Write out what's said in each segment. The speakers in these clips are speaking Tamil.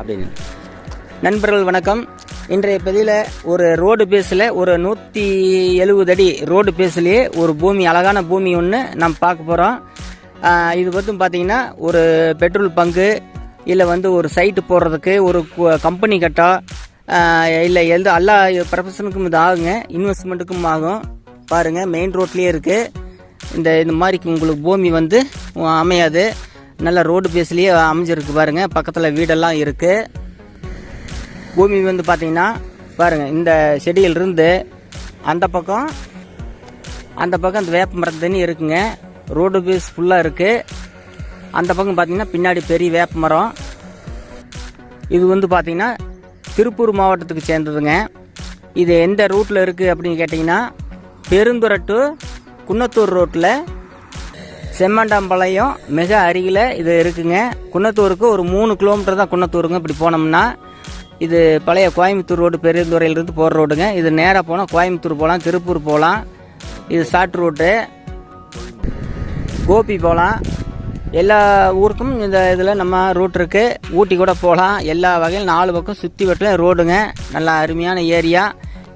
அப்படின்னு. நண்பர்கள் வணக்கம். இன்றைய பதிவில் ஒரு ரோடு பேஸில் ஒரு நூற்றி எழுபது அடி ரோடு பேஸ்லேயே ஒரு பூமி அழகான பூமி ஒன்று நம்ம பார்க்க போகிறோம் இது வந்து பார்த்தீங்கன்னா ஒரு பெட்ரோல் பங்கு இல்லை வந்து ஒரு சைட்டு போடுறதுக்கு ஒரு கம்பெனி கட்டோ இல்லை எந்த எல்லா ப்ரொஃபஷனுக்கும் இது ஆகுங்க. இன்வெஸ்ட்மெண்ட்டுக்கும் ஆகும். பாருங்கள் மெயின் ரோட்லேயே இருக்குது இந்த இந்த மாதிரி உங்களுக்கு பூமி வந்து அமையாது. நல்ல ரோடு பேஸ்லேயே அமைஞ்சிருக்கு பாருங்கள் பக்கத்தில் வீடெல்லாம் இருக்குது பூமி வந்து பார்த்திங்கன்னா பாருங்கள் இந்த செடியிலிருந்து அந்த பக்கம் அந்த பக்கம் அந்த வேப்ப மரத்து தண்ணி இருக்குங்க. ரோடு பேஸ் ஃபுல்லாக இருக்குது அந்த பக்கம் பார்த்தீங்கன்னா பின்னாடி பெரிய வேப்ப மரம். இது வந்து பார்த்திங்கன்னா திருப்பூர் மாவட்டத்துக்கு சேர்ந்ததுங்க. இது எந்த ரூட்டில் இருக்குது அப்படின்னு கேட்டிங்கன்னா பெருந்துறை டு குன்னத்தூர் ரோட்டில் செம்மண்டாம்பாளையம் மிக அருகில் இது இருக்குங்க. குன்னத்தூருக்கு ஒரு மூணு கிலோமீட்டர் தான் குன்னத்தூருங்க. இப்படி போனோம்னா இது பழைய கோயம்புத்தூர் ரோடு பெருந்துறையிலிருந்து போகிற ரோடுங்க. இது நேராக போனால் கோயம்புத்தூர் போகலாம் திருப்பூர் போகலாம் இது ஷார்ட் ரூட்டு. கோபி போகலாம் எல்லா ஊருக்கும் இந்த இதில் நம்ம ரூட் இருக்குது ஊட்டி கூட போகலாம் எல்லா வகையில் நாலு பக்கம் சுற்றி வட்டிலும் ரோடுங்க. நல்லா அருமையான ஏரியா.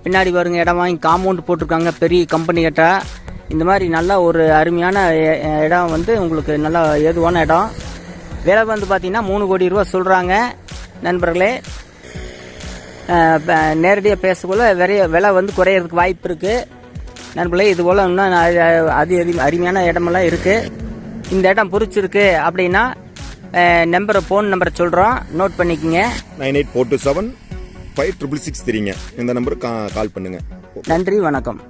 பின்னாடி பாருங்க இடம் வாங்கி காம்பவுண்ட் போட்டிருக்காங்க. பெரிய கம்பெனி கட்டா. இந்த மாதிரி நல்ல ஒரு அருமையான இடம் வந்து உங்களுக்கு நல்ல ஏதுவான இடம். விலை வந்து பார்த்தீங்கன்னா மூணு கோடி ரூபா சொல்கிறாங்க நண்பர்களே நேரடியாக பேசக்குள்ள விலைய விலை வந்து குறையிறதுக்கு வாய்ப்பு இருக்குது நண்பர்களே இது போல் இன்னும் அதி அருமையான இடமெல்லாம் இருக்குது இந்த இடம் பிடிச்சிருக்கு அப்படின்னா நம்பரை ஃபோன் நம்பரை சொல்கிறோம் நோட் பண்ணிக்கோங்க. Nine eight four two seven five triple six தெரியுங்க. இந்த நம்பருக்கு கால் பண்ணுங்கள் நன்றி வணக்கம்.